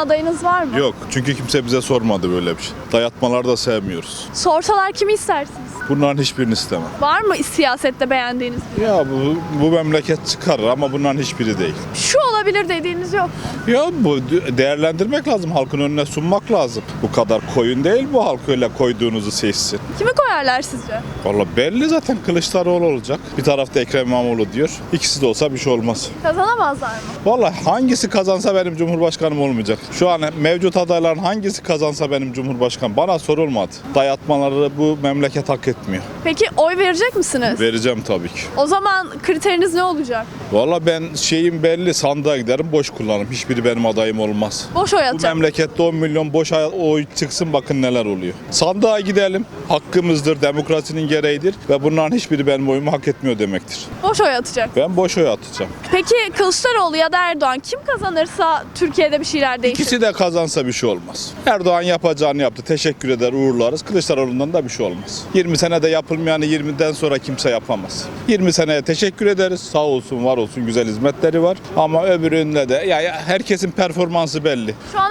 adayınız var mı? Yok çünkü kimse bize sormadı böyle bir şey. Dayatmaları da sevmiyoruz. Sorsalar kimi istersiniz? Bunların hiçbirini istemem. Var mı siyasette beğendiğiniz? Ya bu, bu memleket çıkarır ama bunların hiçbiri değil. Şu olabilir dediğiniz yok. Ya bu de- değerlendirmek lazım, halkın önüne sunmak lazım. Bu kadar koyun değil bu halk öyle koyduğunuzu seçsin. Kimi koyarlar sizce? Valla belli zaten Kılıçdaroğlu olacak. Bir tarafta Ekrem İmamoğlu diyor. İkisi de olsa bir şey olmaz. Kazanamazlar mı? Valla hangisi kazansa benim cumhurbaşkanım olmayacak. Şu an mevcut adayların hangisi kazansa benim cumhurbaşkanım bana sorulmadı. Dayatmaları bu memleket hak etmiyor. Peki oy verecek misiniz? Vereceğim tabii ki. O zaman kriteriniz ne olacak? Valla ben şeyim belli sandığa giderim boş kullanırım. Hiçbiri benim adayım olmaz. Boş oy Bu atacak. memlekette 10 milyon boş oy çıksın bakın neler oluyor. Sandığa gidelim. Hakkımızdır, demokrasinin gereğidir ve bunların hiçbiri benim oyumu hak etmiyor demektir. Boş oy atacak. Ben boş oy atacağım. Peki Kılıçdaroğlu ya da Erdoğan kim kazanırsa Türkiye'de bir şeyler değişir? İkisi de kazansa bir şey olmaz. Erdoğan yapacağını yaptı. Teşekkür eder, uğurlarız. Kılıçdaroğlu'ndan da bir şey olmaz. 20 senede yapılmayanı 20'den sonra kimse yapamaz. 20 seneye teşekkür ederiz. Sağ olsun, var olsun güzel hizmetleri var. Ama öbüründe de ya, ya herkesin performansı belli. Şu an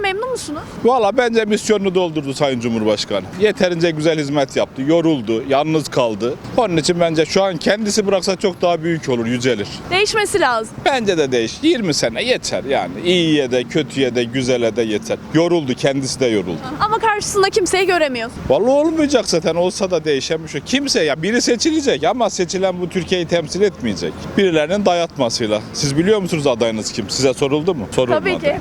Memnun musunuz? Valla bence misyonunu doldurdu Sayın Cumhurbaşkanı. Yeterince güzel hizmet yaptı. Yoruldu, yalnız kaldı. Onun için bence şu an kendisi bıraksa çok daha büyük olur, yücelir. Değişmesi lazım. Bence de değiş. 20 sene yeter yani. İyiye de, kötüye de, güzele de yeter. Yoruldu, kendisi de yoruldu. Ama karşısında kimseyi göremiyoruz. Vallahi olmayacak zaten. Olsa da değişen bir şey. Kimse ya biri seçilecek ama seçilen bu Türkiye'yi temsil etmeyecek. Birilerinin dayatmasıyla. Siz biliyor musunuz adayınız kim? Size soruldu mu? Sorulmadı. Tabii ki.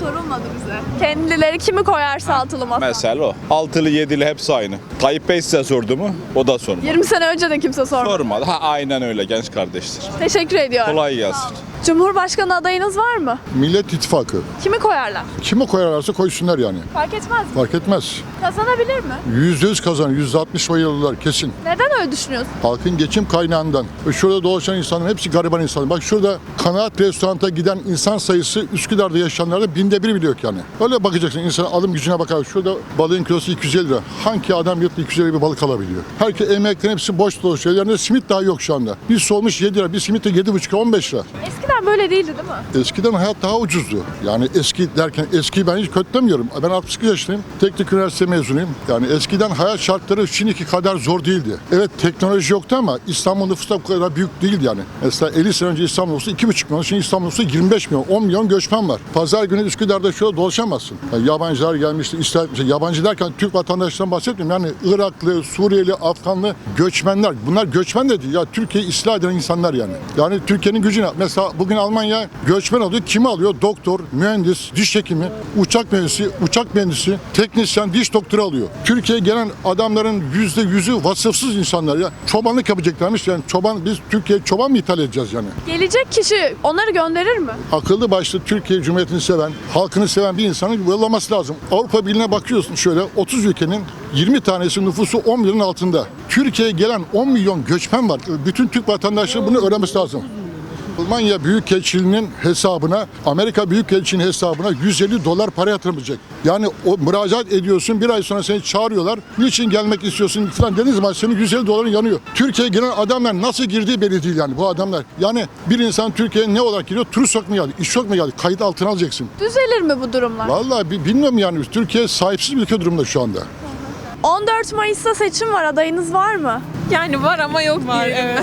Sorulmadı bize. Kendileri kimi koyarsa altılı masa. Mesela o. Altılı yedili hepsi aynı. Tayyip Bey size sordu mu? O da sormadı. 20 sene önce de kimse sormadı. Sormadı. Ha aynen öyle genç kardeşler. Teşekkür ediyorum. Kolay gelsin. Cumhurbaşkanı adayınız var mı? Millet İttifakı. Kimi koyarlar? Kime koyarlarsa koysunlar yani. Fark etmez mi? Fark etmez. Kazanabilir mi? Yüzde yüz kazanır. Yüzde altmış oy alırlar kesin. Neden öyle düşünüyorsun? Halkın geçim kaynağından. Şurada dolaşan insanların hepsi gariban insanlar. Bak şurada kanaat restoranta giden insan sayısı Üsküdar'da yaşayanlarda binde bir bile yok yani. Öyle bakacaksın insan alım gücüne bakar. Şurada balığın kilosu 250 lira. Hangi adam yurtta 250 bir balık alabiliyor? Herkes emeklerin hepsi boş dolaşıyor. Ellerinde simit daha yok şu anda. Bir solmuş 7 lira. Bir simit de 7,5 lira 15 lira. Eskiden böyle değildi değil mi? Eskiden hayat daha ucuzdu. Yani eski derken eskiyi ben hiç kötülemiyorum. Ben 62 yaşındayım. Teknik üniversite mezunuyum. Yani eskiden hayat şartları şimdiki kadar zor değildi. Evet teknoloji yoktu ama İstanbul nüfusu da bu kadar büyük değildi yani. Mesela 50 sene önce İstanbul nüfusu 2,5 milyon. Şimdi İstanbul nüfusu 25 milyon. 10 milyon göçmen var. Pazar günü Üsküdar'da şöyle dolaşamazsın. Yani yabancılar gelmişti. İsrail, yabancı derken Türk vatandaşlarından bahsetmiyorum. Yani Iraklı, Suriyeli, Afganlı göçmenler. Bunlar göçmen dedi. Ya Türkiye'yi istila eden insanlar yani. Yani Türkiye'nin gücüne. Mesela bugün Almanya göçmen alıyor. Kimi alıyor? Doktor, mühendis, diş hekimi, uçak mühendisi, uçak mühendisi, teknisyen, diş doktoru alıyor. Türkiye'ye gelen adamların yüzde yüzü vasıfsız insanlar ya. Çobanlık yapacaklarmış yani çoban biz Türkiye'ye çoban mı ithal edeceğiz yani? Gelecek kişi onları gönderir mi? akıllı başlı Türkiye Cumhuriyeti'ni seven, halkını seven bir insanın yollaması lazım. Avrupa Birliği'ne bakıyorsun şöyle 30 ülkenin 20 tanesi nüfusu 10 milyonun altında. Türkiye'ye gelen 10 milyon göçmen var. Bütün Türk vatandaşları bunu öğrenmesi lazım. Almanya Büyükelçiliğinin hesabına, Amerika Büyükelçiliğinin hesabına 150 dolar para yatırılacak. Yani o müracaat ediyorsun, bir ay sonra seni çağırıyorlar. Niçin gelmek istiyorsun falan dediğiniz zaman senin 150 doların yanıyor. Türkiye'ye giren adamlar nasıl girdiği belli değil yani bu adamlar. Yani bir insan Türkiye'ye ne olarak giriyor? Turist olarak mı geldi? İş olarak mı geldi? Kayıt altına alacaksın. Düzelir mi bu durumlar? Vallahi bi- bilmiyorum yani. Türkiye sahipsiz bir ülke durumda şu anda. 14 Mayıs'ta seçim var. Adayınız var mı? Yani var ama yok var, evet.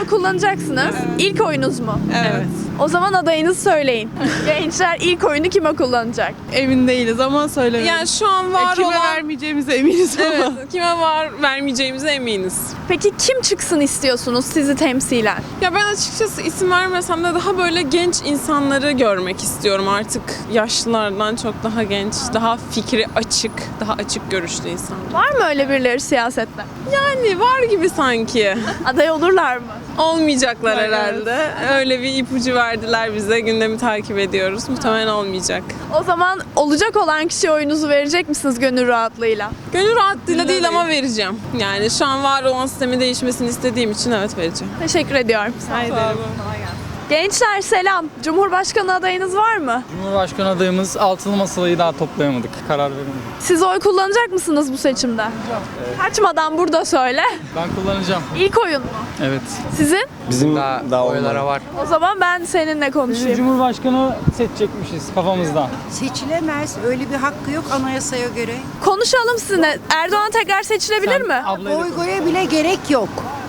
Oy kullanacaksınız. İlk oyunuz mu? evet. O zaman adayınızı söyleyin. Gençler ilk oyunu kime kullanacak? Emin değiliz ama söylemeyiz. Yani şu an var Kime olan... vermeyeceğimize eminiz Evet, ama. kime var vermeyeceğimize eminiz. Peki kim çıksın istiyorsunuz sizi temsilen? Ya ben açıkçası isim vermesem de daha böyle genç insanları görmek istiyorum artık. Yaşlılardan çok daha genç, daha fikri açık, daha açık görüşlü insanlar. Var mı öyle birileri siyasette? Yani var gibi sanki. Aday olurlar mı? Olmayacaklar herhalde. Öyle bir ipucu verdiler bize. Gündemi takip ediyoruz. Muhtemelen olmayacak. O zaman olacak olan kişiye oyunuzu verecek misiniz gönül rahatlığıyla? Gönül rahatlığıyla değil ama vereceğim. Yani şu an var olan sistemi değişmesini istediğim için evet vereceğim. Teşekkür ediyorum. Sağ olun. Gençler selam. Cumhurbaşkanı adayınız var mı? Cumhurbaşkanı adayımız altılı masayı daha toplayamadık. Karar veremedik. Siz oy kullanacak mısınız bu seçimde? Kaçmadan burada söyle. Ben kullanacağım. İlk oyun mu? Evet. Sizin? Bizim daha, oylara var. O zaman ben seninle Biz konuşayım. Cumhurbaşkanı seçecekmişiz kafamızda. Seçilemez. Öyle bir hakkı yok anayasaya göre. Konuşalım sizinle. Erdoğan tekrar seçilebilir mi? Ablayla Oy goya bile gerek yok.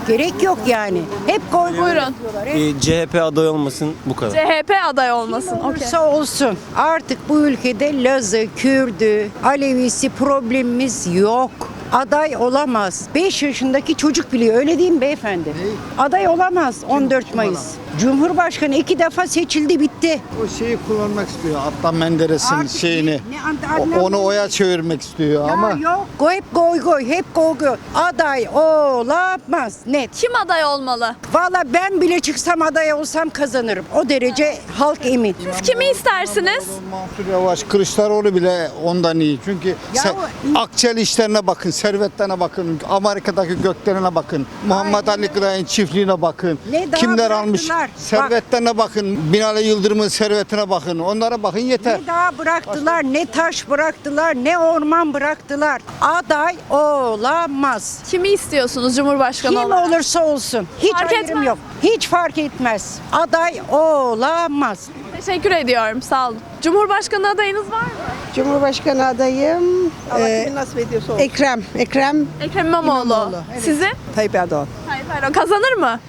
Gerek yok yani. Hep goy Buyurun. Ee, CHP aday olmasın bu kadar. CHP aday olmasın. Okey. olursa olsun. Artık bu ülkede Lazı, Kürdü, Alevisi problemimiz yok. Aday olamaz. 5 yaşındaki çocuk biliyor. Öyle değil mi beyefendi? Aday olamaz 14 Mayıs. Cumhurbaşkanı iki defa seçildi bitti. O şeyi kullanmak istiyor. Adnan Menderes'in Artık şeyini. ne- ne- O- onu oya çevirmek istiyor Ya ama yok. Go hep goy goy, hep goy goy. Aday olamaz. Net. Kim aday olmalı? Valla ben bile çıksam aday olsam kazanırım. O derece halk emin. Siz kimi istersiniz? Mansur Yavaş, Kılıçdaroğlu bile ondan iyi. Çünkü Ya se- o- akçel işlerine bakın, servetlerine bakın, Amerika'daki göklerine bakın, Muhammed Ali Kıray'ın çiftliğine bakın. Ne daha Kimler almış? bıraktılar? Servetlerine bakın, Binali Yıldırım'ın servetine bakın. Onlara bakın yeter. Ne daha bıraktılar, ne taş bıraktılar, ne orman bıraktılar. Aday olamaz. Kimi istiyorsunuz Cumhurbaşkanı Kim olarak? olursa olsun. Hiç Fark ayrım etmez. yok. Hiç fark etmez. Aday olamaz. Teşekkür ediyorum. Sağ olun. Cumhurbaşkanı adayınız var mı? Cumhurbaşkanı adayım Allah e, kimin nasip ediyorsa olsun. Ekrem. Ekrem Ekrem İmamoğlu. İmamoğlu, evet. Sizin? Tayyip Erdoğan. Tayyip Erdoğan. Kazanır mı?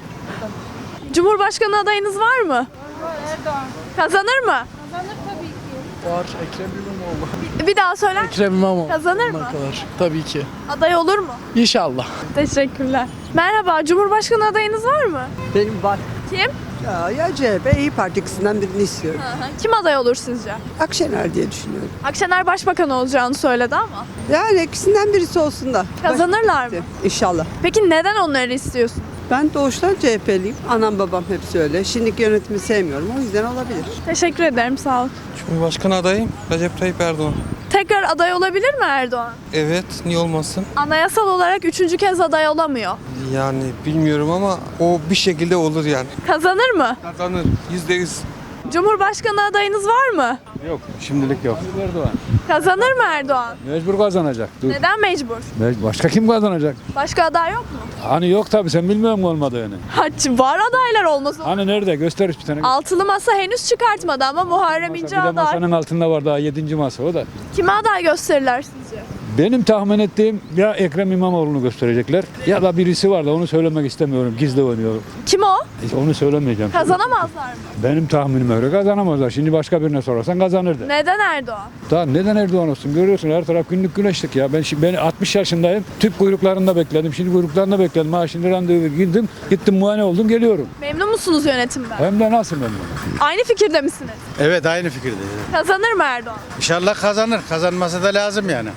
Cumhurbaşkanı adayınız var mı? Kazanır mı? Var Ekrem İmamoğlu. Bir, bir daha söyler misin? Ekrem İmamoğlu. Kazanır mı? Kadar. Tabii ki. Aday olur mu? İnşallah. Teşekkürler. Merhaba, Cumhurbaşkanı adayınız var mı? Benim var. Kim? Ya, ya CHP İyi Parti ikisinden birini istiyorum. Kim aday olur sizce? Akşener diye düşünüyorum. Akşener Başbakan olacağını söyledi ama. Yani ikisinden birisi olsun da. Kazanırlar mı? İnşallah. Peki neden onları istiyorsun? Ben doğuştan CHP'liyim. Anam babam hepsi öyle. Şimdiki yönetimi sevmiyorum. O yüzden olabilir. Teşekkür ederim, sağ ol. Cumhurbaşkanı adayım Recep Tayyip Erdoğan. Tekrar aday olabilir mi Erdoğan? Evet niye olmasın? Anayasal olarak üçüncü kez aday olamıyor. Yani bilmiyorum ama o bir şekilde olur yani. Kazanır mı? Kazanır yüzde yüz. Cumhurbaşkanı adayınız var mı? Yok şimdilik yok. Erdoğan. Kazanır mı Erdoğan? Mecbur kazanacak. Dur. Neden mecbur? Me- Başka kim kazanacak? Başka aday yok mu? Hani yok tabii sen bilmiyor musun olmadığını? Haç var adaylar olması. Hani nerede? Göster bir tane. Altılı masa henüz çıkartmadı ama Muharrem bir İnce de aday. masanın altında var daha yedinci masa o da. Kime aday gösterirler sizce? Benim tahmin ettiğim ya Ekrem İmamoğlu'nu gösterecekler ya da birisi var da onu söylemek istemiyorum. Gizli oynuyorum. Kim o? Hiç Onu söylemeyeceğim. Kazanamazlar mı? Benim tahminime göre kazanamazlar. Şimdi başka birine sorarsan kazanırdı. Neden Erdoğan? Daha neden Erdoğan olsun? Görüyorsun her taraf günlük güneşlik ya. Ben şimdi ben 60 yaşındayım. Tüp kuyruklarında bekledim. Şimdi kuyruklarında bekledim. Ha şimdi randevu gittim. Gittim muayene oldum geliyorum. Memnun musunuz yönetimden? Hem de nasıl memnun? Aynı fikirde misiniz? Evet aynı fikirdeyiz. Kazanır mı Erdoğan? İnşallah kazanır. Kazanması da lazım yani.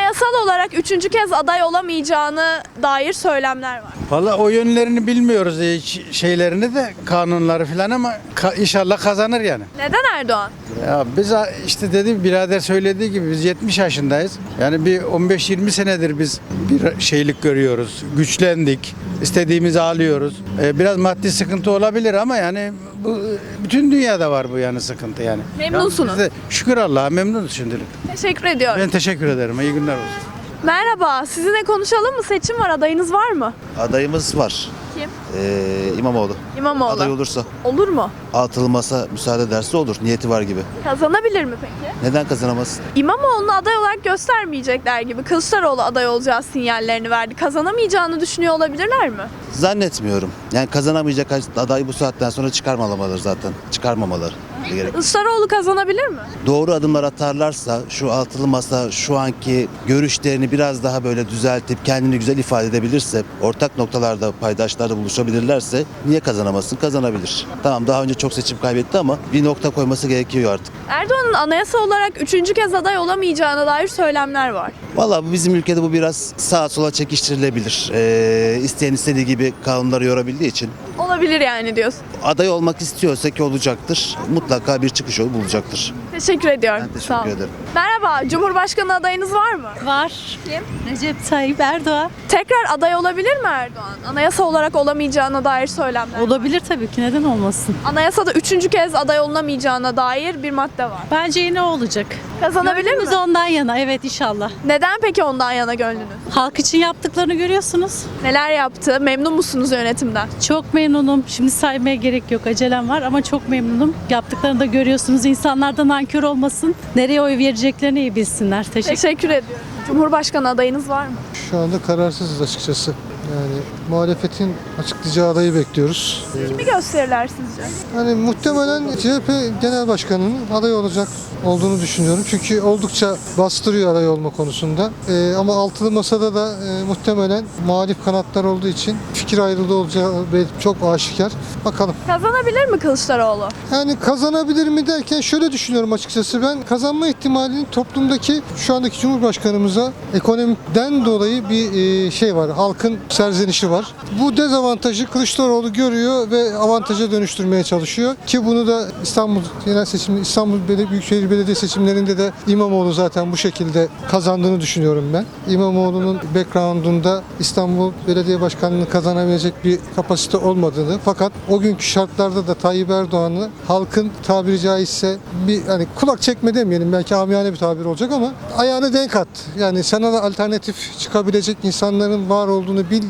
Anayasal olarak üçüncü kez aday olamayacağını dair söylemler var. Valla o yönlerini bilmiyoruz e, ş- şeylerini de kanunları falan ama ka- inşallah kazanır yani. Neden Erdoğan? Ya biz a- işte dedim birader söylediği gibi biz 70 yaşındayız. Yani bir 15-20 senedir biz bir şeylik görüyoruz. Güçlendik. istediğimizi alıyoruz. Ee, biraz maddi sıkıntı olabilir ama yani bu bütün dünyada var bu yani sıkıntı yani. Memnunsunuz. Biz de şükür Allah'a memnunuz şimdilik. Teşekkür ediyorum. Ben teşekkür ederim. İyi günler olsun. Merhaba, sizinle konuşalım mı? Seçim var, adayınız var mı? Adayımız var. Kim? Ee, İmamoğlu. İmamoğlu. Aday olursa Olur mu? atılmasa müsaade ederse olur. Niyeti var gibi. Kazanabilir mi peki? Neden kazanamaz? İmamoğlu'nu aday olarak göstermeyecekler gibi. Kılıçdaroğlu aday olacağı sinyallerini verdi. Kazanamayacağını düşünüyor olabilirler mi? Zannetmiyorum. Yani kazanamayacak adayı bu saatten sonra çıkarmamalılar zaten. Çıkarmamaları gerek. Kılıçdaroğlu kazanabilir mi? Doğru adımlar atarlarsa şu altılı masa şu anki görüşlerini biraz daha böyle düzeltip kendini güzel ifade edebilirse ortak noktalarda paydaşlarda buluşabilirlerse niye kazanamasın? Kazanabilir. Tamam daha önce çok seçim kaybetti ama bir nokta koyması gerekiyor artık. Erdoğan'ın anayasa olarak üçüncü kez aday olamayacağına dair söylemler var. Valla bu bizim ülkede bu biraz sağa sola çekiştirilebilir. Ee, isteyen istediği gibi kanunları yorabildiği için. Olabilir yani diyorsun. Aday olmak istiyorsa ki olacaktır. Mutlaka bir çıkış yolu bulacaktır. Teşekkür ediyorum. Ben Sağ olun. teşekkür ederim. Merhaba, Cumhurbaşkanı adayınız var mı? Var. Kim? Recep Tayyip Erdoğan. Tekrar aday olabilir mi Erdoğan? Anayasa olarak olamayacağına dair söylemler. Olabilir tabii ki neden olmasın. Anayasada üçüncü kez aday olunamayacağına dair bir madde var. Bence yine olacak. Kazanabilir mi? Gönlümüz ondan yana evet inşallah. Neden peki ondan yana gönlünüz? Halk için yaptıklarını görüyorsunuz. Neler yaptı? Memnun musunuz yönetimden? Çok memnunum. Şimdi saymaya gerek yok. Acelem var ama çok memnunum. Yaptıklarını da görüyorsunuz. İnsanlardan nankör olmasın. Nereye oy vereceklerini iyi bilsinler. Teşekkür Teşekkür ediyorum. Cumhurbaşkanı adayınız var mı? Şu anda kararsızız açıkçası. Yani muhalefetin açıklayacağı adayı bekliyoruz. Kimi gösterirler sizce? Yani muhtemelen CHP Genel Başkanı'nın aday olacak olduğunu düşünüyorum. Çünkü oldukça bastırıyor aday olma konusunda. Ee, ama altılı masada da e, muhtemelen muhalif kanatlar olduğu için fikir ayrılığı olacağı çok aşikar. Bakalım. Kazanabilir mi Kılıçdaroğlu? Yani kazanabilir mi derken şöyle düşünüyorum açıkçası ben kazanma ihtimalinin toplumdaki şu andaki Cumhurbaşkanımıza ekonomiden dolayı bir e, şey var. Halkın serzenişi var. Bu dezavantajı Kılıçdaroğlu görüyor ve avantaja dönüştürmeye çalışıyor. Ki bunu da İstanbul Genel Seçim, İstanbul Büyükşehir Belediye seçimlerinde de İmamoğlu zaten bu şekilde kazandığını düşünüyorum ben. İmamoğlu'nun background'unda İstanbul Belediye Başkanlığı'nı kazanabilecek bir kapasite olmadığını fakat o günkü şartlarda da Tayyip Erdoğan'ı halkın tabiri caizse bir hani kulak çekme demeyelim belki amiyane bir tabir olacak ama ayağını denk at. Yani sana da alternatif çıkabilecek insanların var olduğunu bil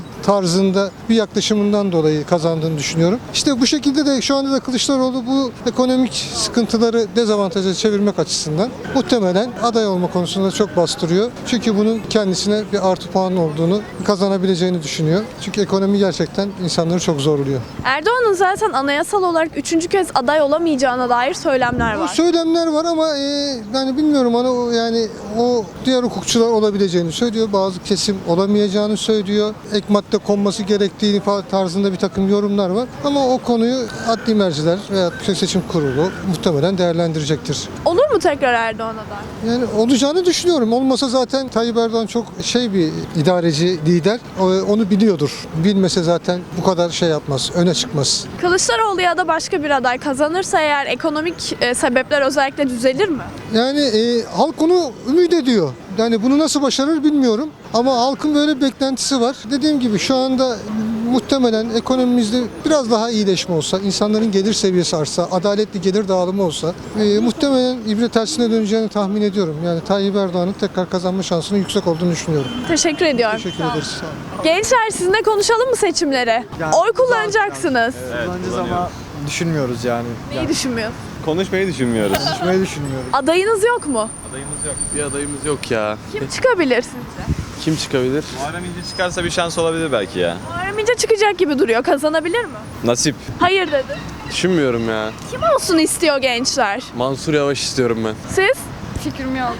tarzında bir yaklaşımından dolayı kazandığını düşünüyorum. İşte bu şekilde de şu anda da Kılıçdaroğlu bu ekonomik sıkıntıları dezavantaja çevirmek açısından muhtemelen aday olma konusunda çok bastırıyor. Çünkü bunun kendisine bir artı puan olduğunu kazanabileceğini düşünüyor. Çünkü ekonomi gerçekten insanları çok zorluyor. Erdoğan'ın zaten anayasal olarak üçüncü kez aday olamayacağına dair söylemler var. söylemler var ama e, yani bilmiyorum hani o yani o diğer hukukçular olabileceğini söylüyor. Bazı kesim olamayacağını söylüyor. Ek madde konması gerektiğini fa- tarzında bir takım yorumlar var. Ama o konuyu adli merciler veya Yüksek Seçim Kurulu muhtemelen değerlendirecektir. Olur mu tekrar Erdoğan aday? Yani olacağını düşünüyorum. Olmasa zaten Tayyip Erdoğan çok şey bir idareci, lider. Onu biliyordur. Bilmese zaten bu kadar şey yapmaz, öne çıkmaz. Kılıçdaroğlu ya da başka bir aday kazanırsa eğer ekonomik e, sebepler özellikle düzelir mi? Yani e, halk onu ümit ediyor. Yani bunu nasıl başarır bilmiyorum. Ama halkın böyle bir beklentisi var. Dediğim gibi şu anda muhtemelen ekonomimizde biraz daha iyileşme olsa, insanların gelir seviyesi artsa, adaletli gelir dağılımı olsa e, muhtemelen ibre tersine döneceğini tahmin ediyorum. Yani Tayyip Erdoğan'ın tekrar kazanma şansının yüksek olduğunu düşünüyorum. Teşekkür ediyorum. Teşekkür ederiz. Sağ olun. Gençler sizinle konuşalım mı seçimleri? Oy kullanacaksınız. Kullanacağız ama düşünmüyoruz yani. Neyi düşünmüyor? Konuşmayı düşünmüyoruz. Konuşmayı düşünmüyoruz. Adayınız yok mu? adayımız yok. Bir adayımız yok ya. Kim çıkabilir sizce? Kim çıkabilir? Muharrem İnce çıkarsa bir şans olabilir belki ya. Muharrem İnce çıkacak gibi duruyor. Kazanabilir mi? Nasip. Hayır dedi. Düşünmüyorum ya. Kim olsun istiyor gençler? Mansur Yavaş istiyorum ben. Siz? Fikrim yok.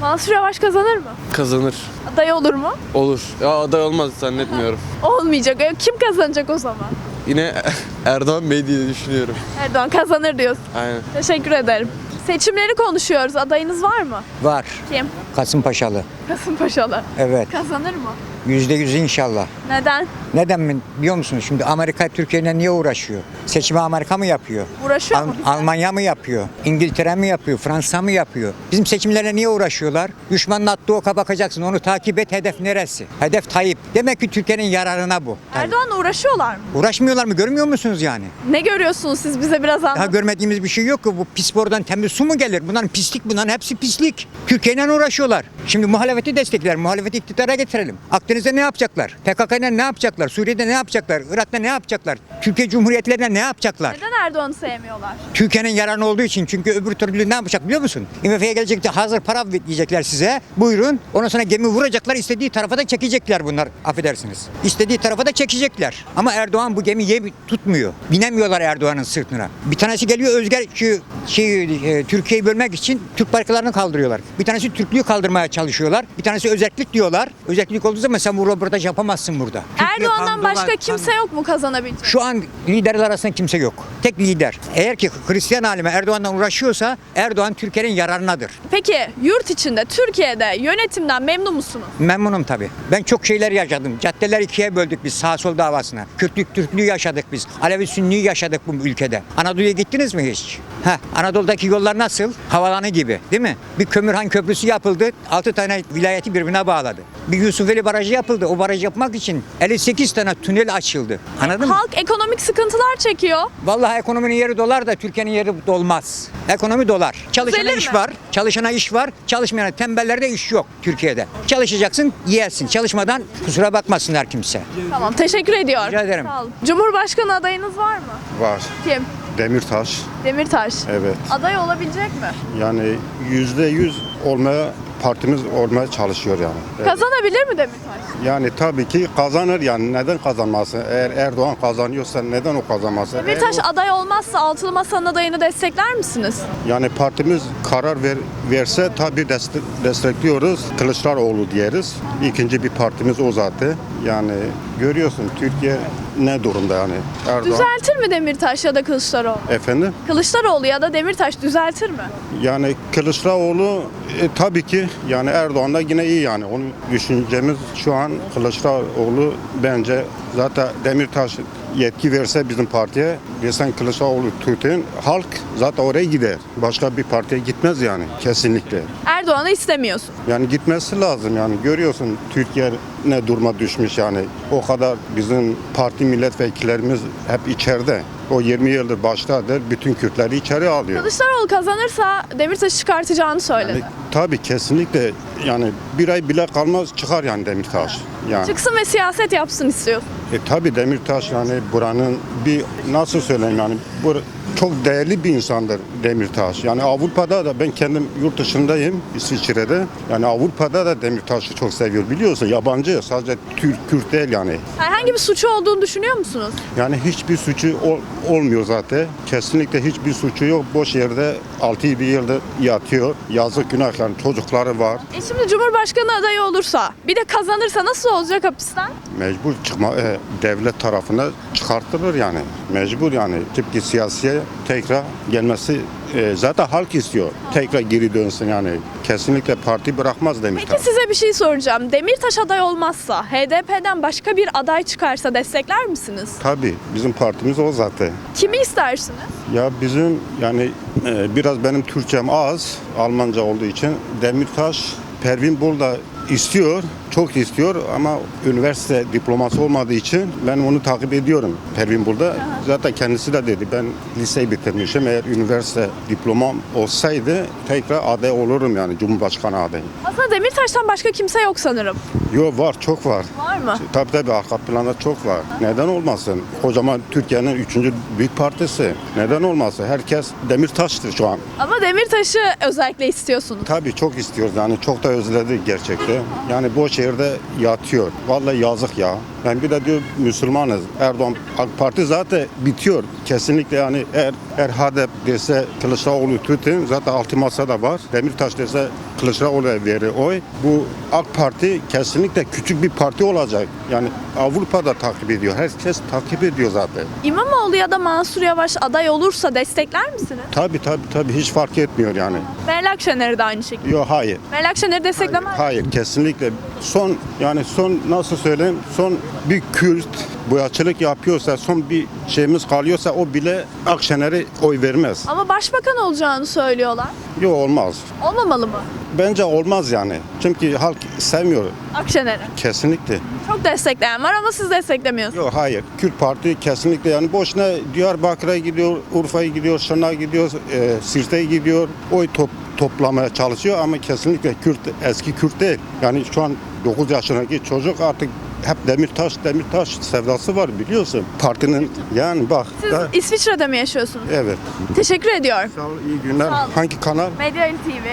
Mansur Yavaş kazanır mı? Kazanır. Aday olur mu? Olur. Ya aday olmaz zannetmiyorum. Olmayacak. E, Kim kazanacak o zaman? Yine Erdoğan Bey diye düşünüyorum. Erdoğan kazanır diyorsun. Aynen. Teşekkür ederim. Seçimleri konuşuyoruz. Adayınız var mı? Var. Kim? Kasımpaşalı. Kasımpaşalı. Evet. Kazanır mı? Yüzde yüz inşallah. Neden? Neden mi biliyor musunuz? Şimdi Amerika Türkiye'yle niye uğraşıyor? Seçimi Amerika mı yapıyor? Uğraşıyor Al- mu bizden? Almanya mı yapıyor? İngiltere mi yapıyor? Fransa mı yapıyor? Bizim seçimlerle niye uğraşıyorlar? Düşmanın attığı oka bakacaksın. Onu takip et. Hedef neresi? Hedef Tayyip. Demek ki Türkiye'nin yararına bu. Erdoğan'la uğraşıyorlar mı? Uğraşmıyorlar mı? Görmüyor musunuz yani? Ne görüyorsunuz siz bize biraz Daha anlatın. görmediğimiz bir şey yok ki. Bu pis borudan temiz su mu gelir? Bunların pislik bunların hepsi pislik. Türkiye'yle uğraşıyorlar. Şimdi muhalefeti destekler. Muhalefeti iktidara getirelim. Akdeniz'de ne yapacaklar? PKK'yla ne yapacaklar? Suriye'de ne yapacaklar? Irak'ta ne yapacaklar? Türkiye Cumhuriyetlerine ne yapacaklar? Neden Erdoğan'ı sevmiyorlar? Türkiye'nin yararına olduğu için. Çünkü öbür türlü ne yapacak biliyor musun? IMF'ye gelecekti hazır para diyecekler size. Buyurun. Ondan sonra gemi vuracaklar. istediği tarafa da çekecekler bunlar. Affedersiniz. İstediği tarafa da çekecekler. Ama Erdoğan bu gemiyi tutmuyor. Binemiyorlar Erdoğan'ın sırtına. Bir tanesi geliyor Özger şu şey, e, Türkiye'yi bölmek için Türk bayraklarını kaldırıyorlar. Bir tanesi Türklüğü kaldırmaya çalışıyorlar. Bir tanesi özellik diyorlar. Özellik olduğu zaman sen bu röportaj yapamazsın burada. Erdoğan'dan başka kimse yok mu kazanabilecek? Şu an liderler arasında kimse yok. Tek lider. Eğer ki Hristiyan alime Erdoğan'dan uğraşıyorsa Erdoğan Türkiye'nin yararınadır. Peki yurt içinde Türkiye'de yönetimden memnun musunuz? Memnunum tabii. Ben çok şeyler yaşadım. Caddeler ikiye böldük biz sağ sol davasına. Kürtlük Türklüğü yaşadık biz. Alevi Sünni'yi yaşadık bu ülkede. Anadolu'ya gittiniz mi hiç? Heh, Anadolu'daki yollar nasıl? Havalanı gibi değil mi? Bir Kömürhan Köprüsü yapıldı. 6 tane vilayeti birbirine bağladı. Bir Yusufeli Barajı yapıldı. O baraj yapmak için 58 tane tünel açıldı. Anladın mı? Halk ekonomik sıkıntılar çekiyor. Vallahi ekonominin yeri dolar da Türkiye'nin yeri dolmaz. Ekonomi dolar. Çalışana Düzelir iş mi? var. Çalışana iş var. Çalışmayana tembellerde iş yok Türkiye'de. Çalışacaksın, yersin. Çalışmadan kusura bakmasınlar kimse. Tamam teşekkür ediyorum. Rica ederim. Sağ olun. Cumhurbaşkanı adayınız var mı? Var. Kim? Demirtaş. Demirtaş. Evet. Aday olabilecek mi? Yani yüzde yüz olmaya partimiz olmaya çalışıyor yani. Evet. Kazanabilir mi Demirtaş? Yani tabii ki kazanır yani neden kazanmasın? Eğer Erdoğan kazanıyorsa neden o kazanmasın? Demirtaş Eğer o- aday olmazsa Altılı Masa'nın adayını destekler misiniz? yani partimiz karar ver, verse tabii destek, destekliyoruz. Kılıçdaroğlu diyeriz. İkinci bir partimiz o zaten. Yani görüyorsun Türkiye ne durumda yani? Erdoğan. Düzeltir mi Demirtaş ya da Kılıçdaroğlu? Efendim? Kılıçdaroğlu ya da Demirtaş düzeltir mi? Yani Kılıçdaroğlu e, tabii ki yani Erdoğan da yine iyi yani. Onu düşüncemiz şu an Kılıçdaroğlu bence zaten Demirtaş yetki verse bizim partiye desen Kılıçdaroğlu tutun halk zaten oraya gider. Başka bir partiye gitmez yani kesinlikle. Erdoğan'ı istemiyorsun. Yani gitmesi lazım yani görüyorsun Türkiye ne duruma düşmüş yani. O kadar bizim parti milletvekillerimiz hep içeride. O 20 yıldır baştadır bütün Kürtleri içeri alıyor. Kılıçdaroğlu kazanırsa Demirtaş'ı çıkartacağını söyledi. Yani, tabii kesinlikle yani bir ay bile kalmaz çıkar yani Demirtaş. Yani Çıksın ve siyaset yapsın istiyorsun. e, tabii Demirtaş yani buranın bir nasıl söyleyeyim yani bu çok değerli bir insandır Demirtaş. Yani Avrupa'da da ben kendim yurt dışındayım İsviçre'de. Yani Avrupa'da da Demirtaş'ı çok seviyor biliyorsun. Yabancı sadece Türk, Kürt değil yani. Herhangi bir suçu olduğunu düşünüyor musunuz? Yani hiçbir suçu ol- olmuyor zaten. Kesinlikle hiçbir suçu yok. Boş yerde 6-7 yıldır yatıyor. Yazık günah yani çocukları var. E şimdi Cumhurbaşkanı adayı olursa, bir de kazanırsa nasıl olacak hapisten? Mecbur çıkma e, devlet tarafına çıkartılır yani. Mecbur yani. Tıpkı siyasiye tekrar gelmesi e, zaten halk istiyor. Tekrar geri dönsün yani. Kesinlikle parti bırakmaz Demirtaş. Peki size bir şey soracağım. Demirtaş aday olmazsa, HDP'den başka bir aday çıkarsa destekler misiniz? Tabii bizim partimiz o zaten. Kimi istersiniz? Ya bizim yani e, biraz benim Türkçem az Almanca olduğu için Demirtaş Pervin Bulda istiyor, çok istiyor ama üniversite diploması olmadığı için ben onu takip ediyorum Pervin Bulda. Zaten kendisi de dedi ben liseyi bitirmişim eğer üniversite diplomam olsaydı tekrar aday olurum yani Cumhurbaşkanı adayı. Aslında Demirtaş'tan başka kimse yok sanırım. Yok var çok var. Var mı? Tabii tabii arka planda çok var. Neden olmasın? Kocaman Türkiye'nin üçüncü büyük partisi. Neden olmasın? Herkes Demirtaş'tır şu an. Ama Demirtaş'ı özellikle istiyorsunuz. Tabii çok istiyoruz yani çok da özledi gerçekten. Yani boş yerde yatıyor. Vallahi yazık ya. Ben bir de diyor Müslümanız. Erdoğan AK Parti zaten bitiyor. Kesinlikle yani eğer, HDP dese Kılıçdaroğlu tutun zaten altı masada var. Demirtaş dese Kılıçdaroğlu'ya verir oy. Bu AK Parti kesinlikle küçük bir parti olacak. Yani Avrupa'da takip ediyor. Herkes takip ediyor zaten. İmamoğlu ya da Mansur Yavaş aday olursa destekler misiniz? Tabii tabii tabii hiç fark etmiyor yani. Meral Akşener'i de aynı şekilde. Yok hayır. Meral Akşener'i desteklemez. Hayır kesinlikle. Son yani son nasıl söyleyeyim son bir Kürt boyacılık yapıyorsa son bir şeyimiz kalıyorsa o bile Akşener'e oy vermez. Ama başbakan olacağını söylüyorlar. Yok olmaz. Olmamalı mı? Bence olmaz yani. Çünkü halk sevmiyor Akşener'i. kesinlikle. Çok destekleyen var ama siz desteklemiyorsunuz. Yok hayır. Kürt Parti kesinlikle yani boşuna Diyarbakır'a gidiyor, Urfa'ya gidiyor, Şırnak'a gidiyor, e, Sirt'e gidiyor. Oy top, toplamaya çalışıyor ama kesinlikle Kürt eski Kürt değil. Yani şu an 9 yaşındaki çocuk artık hep Demirtaş, Demirtaş sevdası var biliyorsun. Partinin yani bak. Siz da- İsviçre'de mi yaşıyorsunuz? evet. Teşekkür ediyorum. Sağ ol, iyi günler. Sağ ol. Hangi kanal? Medya TV.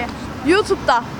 유튜브다.